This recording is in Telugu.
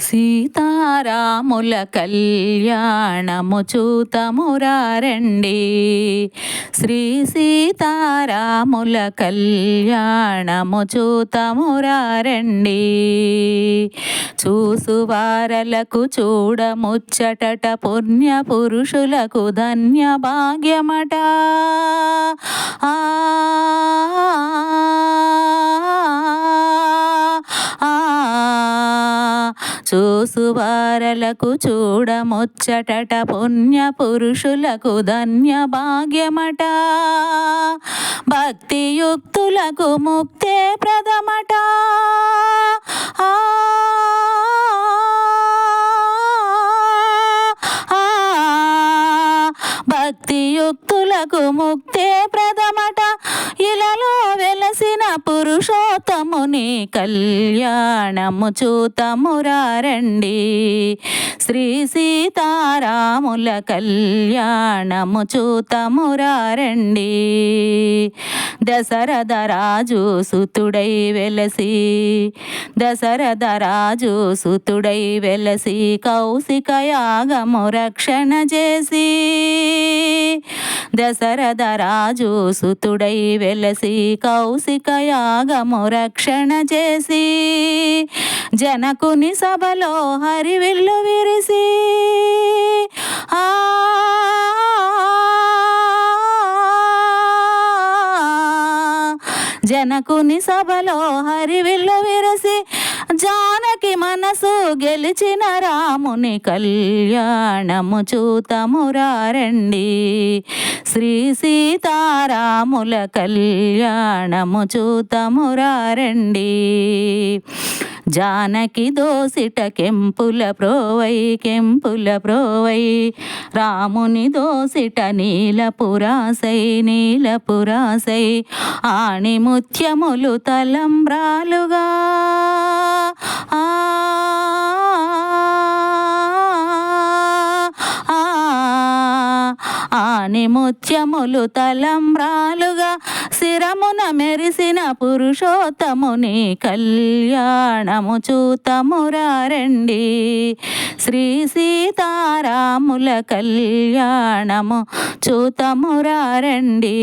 సీతారాముల కళ్యాణము చూతమురారండి. శ్రీ సీతారాముల కళ్యాణము చూతమురారండి. చూసువారలకు చూడముచ్చటట పుణ్య పురుషులకు ధన్య భాగ్యమట ఆ చూసువారలకు చూడముచ్చటట పుణ్య పురుషులకు ధన్య భాగ్యమట భక్తియుక్తులకు ముక్తే ప్రథమట. భక్తియుక్తులకు ముక్తే ప్రథమట. ఇలలో వెలసిన పురుషోత్తముని కళ్యాణము చూతమురారండి శ్రీ సీతారాముల కళ్యాణము చూతమురారండి దశరథ రాజు సుతుడై వెలసి దశరథ రాజు సుతుడై వెలసి కౌశిక యాగము రక్షణ చేసి. దశరథ రాజు సుతుడై వెలసి కౌశిక యాగము రక్షణ చేసి జనకుని సభలో హరివిల్లు విరిసి ఆ జనకుని సభలో హరివిల్లు జానకి మనసు గెలిచిన రాముని కళ్యాణము చూతమురారండి శ్రీ సీతారాముల కళ్యాణము చూతమురారండి జానకి దోసిట కెంపుల ప్రోవై కెంపుల ప్రోవై రాముని దోసిట నీలపురాసై నీలపురాసై ఆణి ముత్యములు తలంబ్రాలుగా ఆని ముత్యములు తలంబ్రాలుగా శిరమున మెరిసిన పురుషోత్తముని కళ్యాణము చూతమురారండి శ్రీ సీతారాముల కళ్యాణము చూతమురారండి